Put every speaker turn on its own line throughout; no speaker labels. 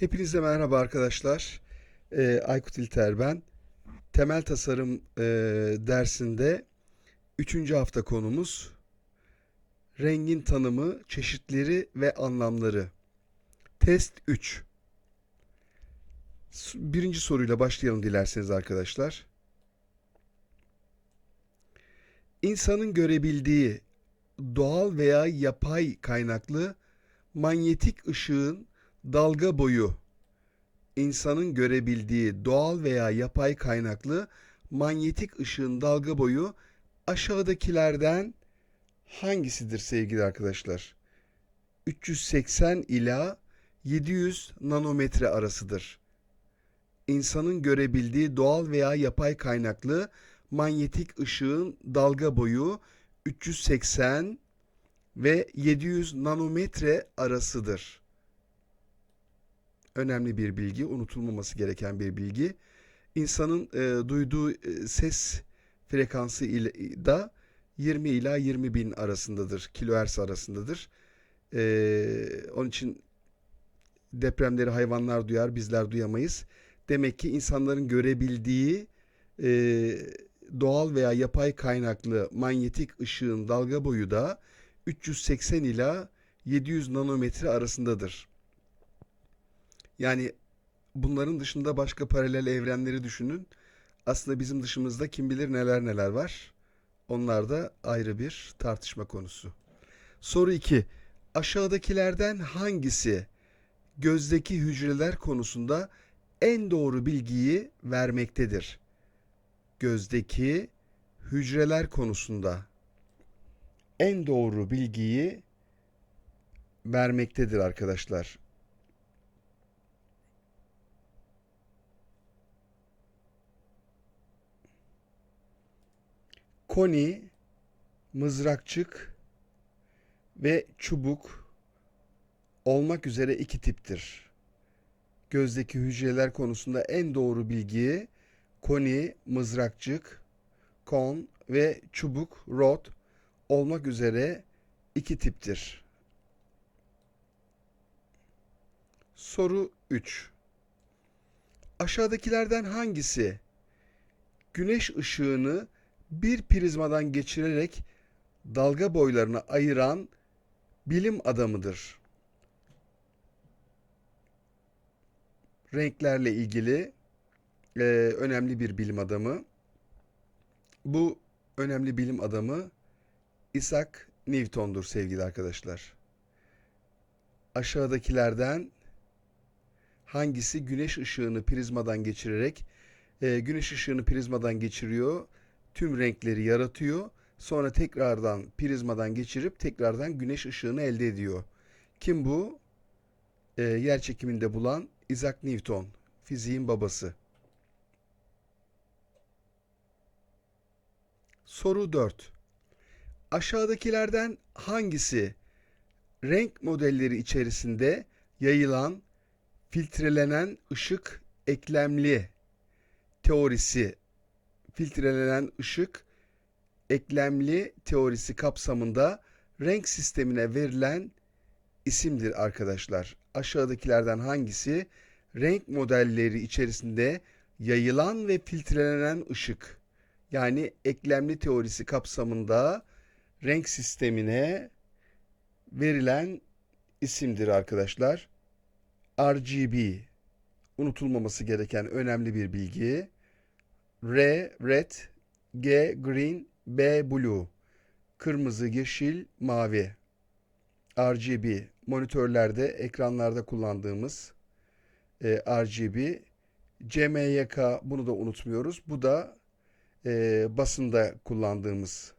Hepinize merhaba arkadaşlar. Ee, Aykut İlter ben. Temel tasarım e, dersinde 3. hafta konumuz rengin tanımı, çeşitleri ve anlamları. Test 3. S- Birinci soruyla başlayalım dilerseniz arkadaşlar. İnsanın görebildiği doğal veya yapay kaynaklı manyetik ışığın dalga boyu insanın görebildiği doğal veya yapay kaynaklı manyetik ışığın dalga boyu aşağıdakilerden hangisidir sevgili arkadaşlar? 380 ila 700 nanometre arasıdır. İnsanın görebildiği doğal veya yapay kaynaklı manyetik ışığın dalga boyu 380 ve 700 nanometre arasıdır. Önemli bir bilgi, unutulmaması gereken bir bilgi. İnsanın e, duyduğu e, ses frekansı ile da 20 ila 20 bin arasındadır, kilohertz arasındadır. E, onun için depremleri hayvanlar duyar, bizler duyamayız. Demek ki insanların görebildiği e, doğal veya yapay kaynaklı manyetik ışığın dalga boyu da 380 ila 700 nanometre arasındadır. Yani bunların dışında başka paralel evrenleri düşünün. Aslında bizim dışımızda kim bilir neler neler var. Onlar da ayrı bir tartışma konusu. Soru 2. Aşağıdakilerden hangisi gözdeki hücreler konusunda en doğru bilgiyi vermektedir? Gözdeki hücreler konusunda en doğru bilgiyi vermektedir arkadaşlar. Koni, mızrakçık ve çubuk olmak üzere iki tiptir. Gözdeki hücreler konusunda en doğru bilgiyi koni, mızrakçık, kon ve çubuk, rod olmak üzere iki tiptir. Soru 3. Aşağıdakilerden hangisi güneş ışığını bir prizmadan geçirerek dalga boylarını ayıran bilim adamıdır? Renklerle ilgili e, önemli bir bilim adamı. Bu önemli bilim adamı Isaac Newton'dur sevgili arkadaşlar. Aşağıdakilerden hangisi güneş ışığını prizmadan geçirerek e, güneş ışığını prizmadan geçiriyor, tüm renkleri yaratıyor, sonra tekrardan prizmadan geçirip tekrardan güneş ışığını elde ediyor. Kim bu? E, yer çekiminde bulan Isaac Newton, fiziğin babası. Soru 4. Aşağıdakilerden hangisi renk modelleri içerisinde yayılan filtrelenen ışık eklemli teorisi filtrelenen ışık eklemli teorisi kapsamında renk sistemine verilen isimdir arkadaşlar. Aşağıdakilerden hangisi renk modelleri içerisinde yayılan ve filtrelenen ışık yani eklemli teorisi kapsamında renk sistemine verilen isimdir arkadaşlar. RGB unutulmaması gereken önemli bir bilgi. R red, G green, B blue. Kırmızı, yeşil, mavi. RGB monitörlerde, ekranlarda kullandığımız e, RGB. CMYK bunu da unutmuyoruz. Bu da e, basında kullandığımız.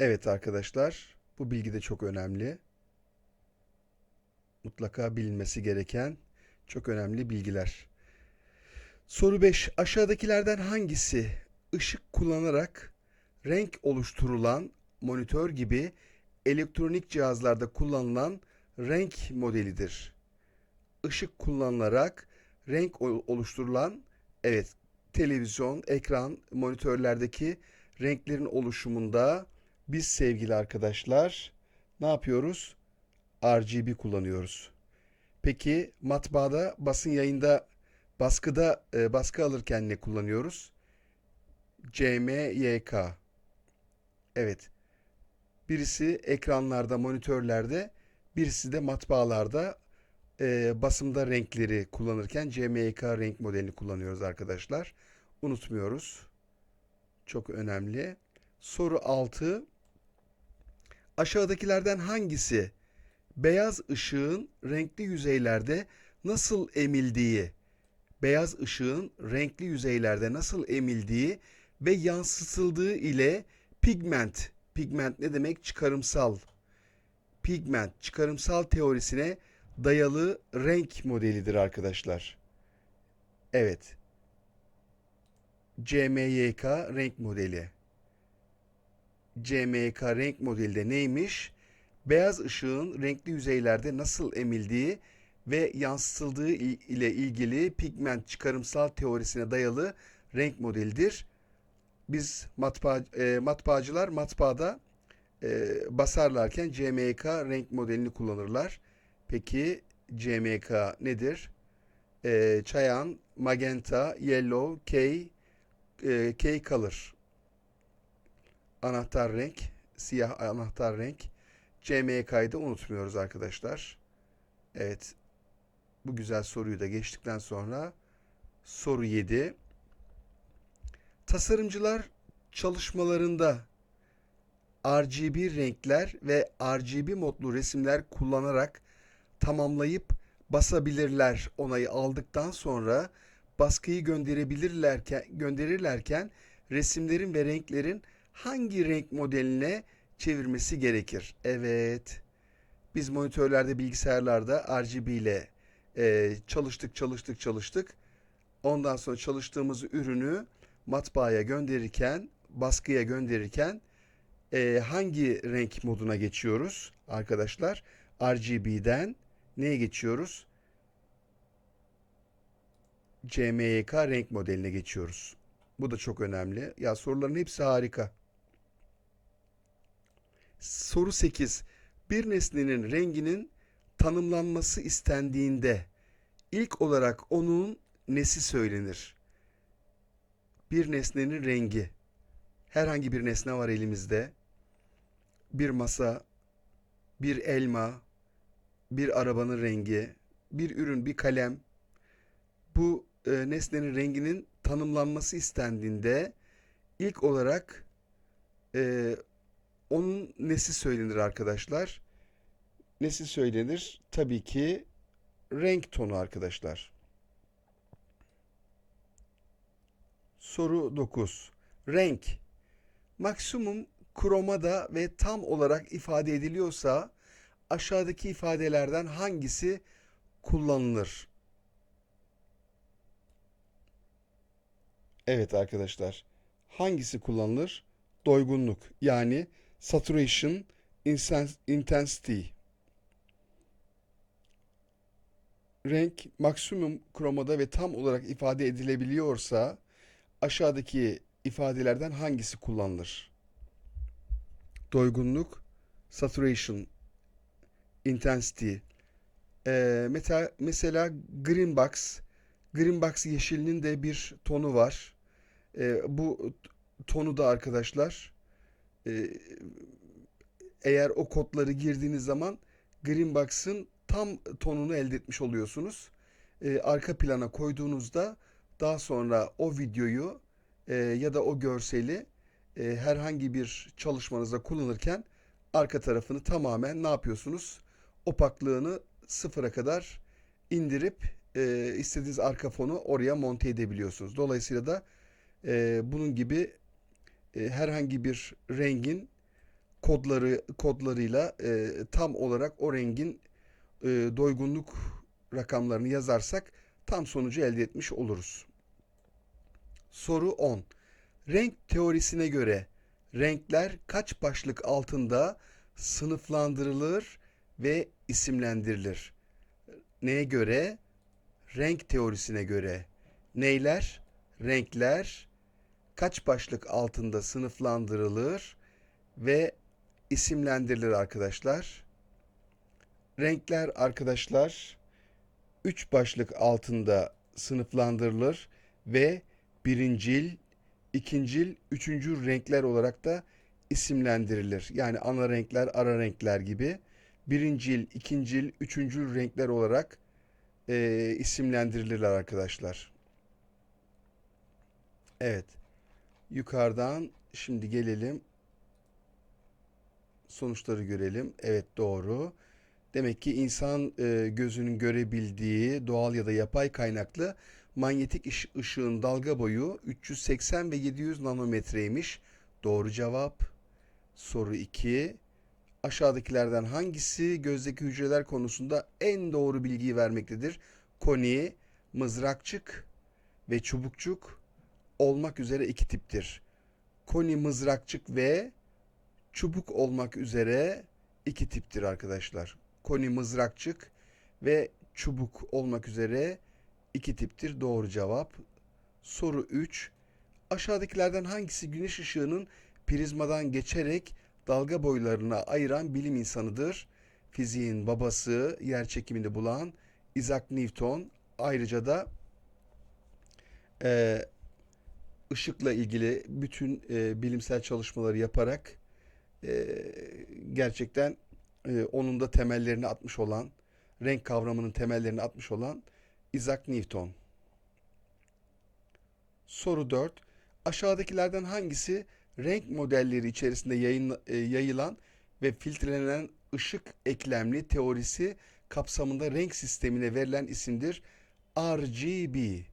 Evet arkadaşlar, bu bilgi de çok önemli. Mutlaka bilinmesi gereken çok önemli bilgiler. Soru 5. Aşağıdakilerden hangisi ışık kullanarak renk oluşturulan monitör gibi elektronik cihazlarda kullanılan renk modelidir? Işık kullanılarak renk ol- oluşturulan evet televizyon, ekran, monitörlerdeki renklerin oluşumunda biz sevgili arkadaşlar ne yapıyoruz? RGB kullanıyoruz. Peki matbaada, basın yayında, baskıda e, baskı alırken ne kullanıyoruz? CMYK. Evet. Birisi ekranlarda, monitörlerde, birisi de matbaalarda e, basımda renkleri kullanırken CMYK renk modelini kullanıyoruz arkadaşlar. Unutmuyoruz. Çok önemli. Soru 6. Aşağıdakilerden hangisi beyaz ışığın renkli yüzeylerde nasıl emildiği, beyaz ışığın renkli yüzeylerde nasıl emildiği ve yansıtıldığı ile pigment, pigment ne demek? Çıkarımsal. Pigment, çıkarımsal teorisine dayalı renk modelidir arkadaşlar. Evet. CMYK renk modeli. CMYK renk modeli de neymiş? Beyaz ışığın renkli yüzeylerde nasıl emildiği ve yansıtıldığı ile ilgili pigment çıkarımsal teorisine dayalı renk modelidir. Biz matbaa, e, matbaacılar matbaada e, basarlarken CMYK renk modelini kullanırlar. Peki CMYK nedir? E, Cyan, Magenta, Yellow, K, e, K Color. Anahtar renk, siyah anahtar renk. CMYK'yı da unutmuyoruz arkadaşlar. Evet. Bu güzel soruyu da geçtikten sonra soru 7. Tasarımcılar çalışmalarında RGB renkler ve RGB modlu resimler kullanarak tamamlayıp basabilirler onayı aldıktan sonra baskıyı gönderebilirlerken gönderirlerken resimlerin ve renklerin hangi renk modeline çevirmesi gerekir? Evet. Biz monitörlerde, bilgisayarlarda RGB ile e, çalıştık, çalıştık, çalıştık. Ondan sonra çalıştığımız ürünü matbaaya gönderirken, baskıya gönderirken e, hangi renk moduna geçiyoruz arkadaşlar? RGB'den neye geçiyoruz? CMYK renk modeline geçiyoruz. Bu da çok önemli. Ya soruların hepsi harika. Soru 8. Bir nesnenin renginin tanımlanması istendiğinde ilk olarak onun nesi söylenir? Bir nesnenin rengi. Herhangi bir nesne var elimizde. Bir masa, bir elma, bir arabanın rengi, bir ürün, bir kalem. Bu e, nesnenin renginin tanımlanması istendiğinde ilk olarak e, onun nesi söylenir arkadaşlar? Nesi söylenir? Tabii ki renk tonu arkadaşlar. Soru 9. Renk. Maksimum kromada ve tam olarak ifade ediliyorsa aşağıdaki ifadelerden hangisi kullanılır? Evet arkadaşlar. Hangisi kullanılır? Doygunluk yani saturation intensity. Renk maksimum kromada ve tam olarak ifade edilebiliyorsa aşağıdaki ifadelerden hangisi kullanılır? Doygunluk, saturation, intensity. Ee, mesela, mesela green box, green box yeşilinin de bir tonu var. Ee, bu tonu da arkadaşlar e, eğer o kodları girdiğiniz zaman green box'ın tam tonunu elde etmiş oluyorsunuz. E, arka plana koyduğunuzda daha sonra o videoyu e, ya da o görseli e, herhangi bir çalışmanızda kullanırken arka tarafını tamamen ne yapıyorsunuz? Opaklığını sıfıra kadar indirip e, istediğiniz arka fonu oraya monte edebiliyorsunuz. Dolayısıyla da e, bunun gibi e, herhangi bir rengin kodları kodlarıyla e, tam olarak o rengin e, doygunluk rakamlarını yazarsak tam sonucu elde etmiş oluruz. Soru 10. Renk teorisine göre renkler kaç başlık altında sınıflandırılır ve isimlendirilir? Neye göre? Renk teorisine göre. Neyler? Renkler kaç başlık altında sınıflandırılır ve isimlendirilir arkadaşlar? Renkler arkadaşlar üç başlık altında sınıflandırılır ve birincil, ikincil, üçüncü renkler olarak da isimlendirilir. Yani ana renkler, ara renkler gibi birincil, ikincil, üçüncül renkler olarak e, isimlendirilirler arkadaşlar. Evet. Yukarıdan şimdi gelelim. Sonuçları görelim. Evet doğru. Demek ki insan e, gözünün görebildiği doğal ya da yapay kaynaklı manyetik ış- ışığın dalga boyu 380 ve 700 nanometreymiş. Doğru cevap. Soru 2. Aşağıdakilerden hangisi gözdeki hücreler konusunda en doğru bilgiyi vermektedir? Koni, mızrakçık ve çubukçuk olmak üzere iki tiptir. Koni, mızrakçık ve çubuk olmak üzere iki tiptir arkadaşlar. Koni, mızrakçık ve çubuk olmak üzere iki tiptir. Doğru cevap. Soru 3. Aşağıdakilerden hangisi güneş ışığının prizmadan geçerek dalga boylarına ayıran bilim insanıdır? Fiziğin babası, yer çekimini bulan Isaac Newton. Ayrıca da e, ışıkla ilgili bütün e, bilimsel çalışmaları yaparak e, gerçekten e, onun da temellerini atmış olan, renk kavramının temellerini atmış olan Isaac Newton. Soru 4. Aşağıdakilerden hangisi renk modelleri içerisinde yayın, e, yayılan ve filtrelenen ışık eklemli teorisi kapsamında renk sistemine verilen isimdir? RGB,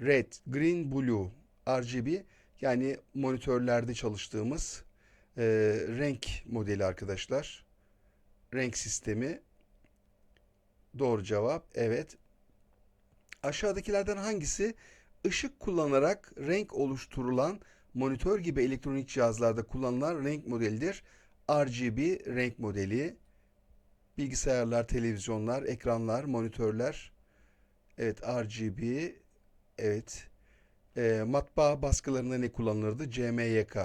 Red, Green, Blue. RGB yani monitörlerde çalıştığımız e, renk modeli arkadaşlar. Renk sistemi. Doğru cevap evet. Aşağıdakilerden hangisi ışık kullanarak renk oluşturulan monitör gibi elektronik cihazlarda kullanılan renk modelidir? RGB renk modeli. Bilgisayarlar, televizyonlar, ekranlar, monitörler. Evet RGB. Evet. E, matbaa baskılarında ne kullanılırdı? CMYK.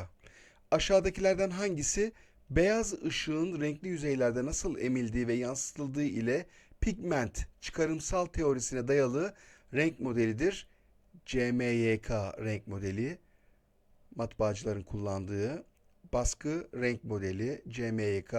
Aşağıdakilerden hangisi beyaz ışığın renkli yüzeylerde nasıl emildiği ve yansıtıldığı ile pigment çıkarımsal teorisine dayalı renk modelidir? CMYK renk modeli. Matbaacıların kullandığı baskı renk modeli CMYK.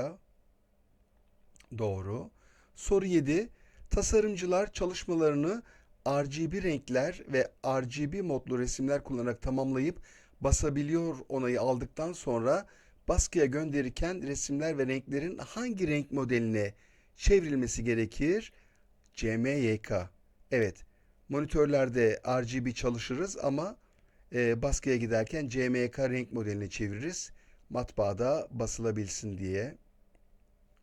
Doğru. Soru 7. Tasarımcılar çalışmalarını RGB renkler ve RGB modlu resimler kullanarak tamamlayıp basabiliyor onayı aldıktan sonra baskıya gönderirken resimler ve renklerin hangi renk modeline çevrilmesi gerekir? CMYK. Evet, monitörlerde RGB çalışırız ama e, baskıya giderken CMYK renk modeline çeviririz. Matbaada basılabilsin diye,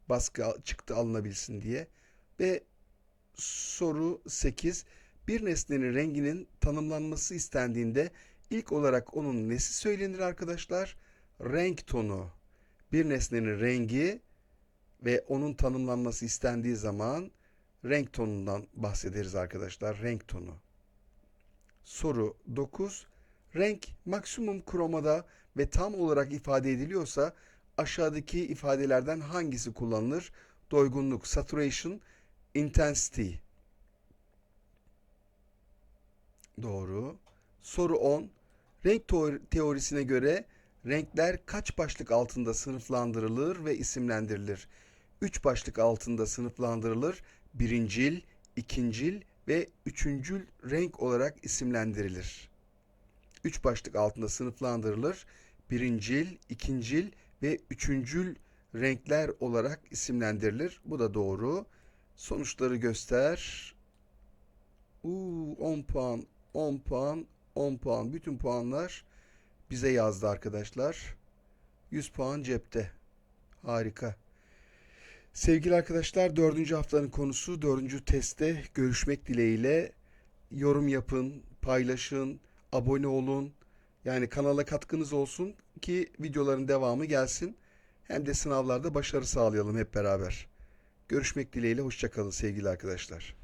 baskı çıktı alınabilsin diye. Ve soru 8. Bir nesnenin renginin tanımlanması istendiğinde ilk olarak onun nesi söylenir arkadaşlar? Renk tonu. Bir nesnenin rengi ve onun tanımlanması istendiği zaman renk tonundan bahsederiz arkadaşlar. Renk tonu. Soru 9. Renk maksimum kromada ve tam olarak ifade ediliyorsa aşağıdaki ifadelerden hangisi kullanılır? Doygunluk, saturation, intensity. Doğru. Soru 10. Renk teorisine göre renkler kaç başlık altında sınıflandırılır ve isimlendirilir? 3 başlık altında sınıflandırılır. Birincil, ikincil ve üçüncül renk olarak isimlendirilir. 3 başlık altında sınıflandırılır. Birincil, ikincil ve üçüncül renkler olarak isimlendirilir. Bu da doğru. Sonuçları göster. Uuu 10 puan, 10 puan, 10 puan. Bütün puanlar bize yazdı arkadaşlar. 100 puan cepte. Harika. Sevgili arkadaşlar dördüncü haftanın konusu dördüncü testte görüşmek dileğiyle yorum yapın, paylaşın, abone olun. Yani kanala katkınız olsun ki videoların devamı gelsin. Hem de sınavlarda başarı sağlayalım hep beraber. Görüşmek dileğiyle hoşçakalın sevgili arkadaşlar.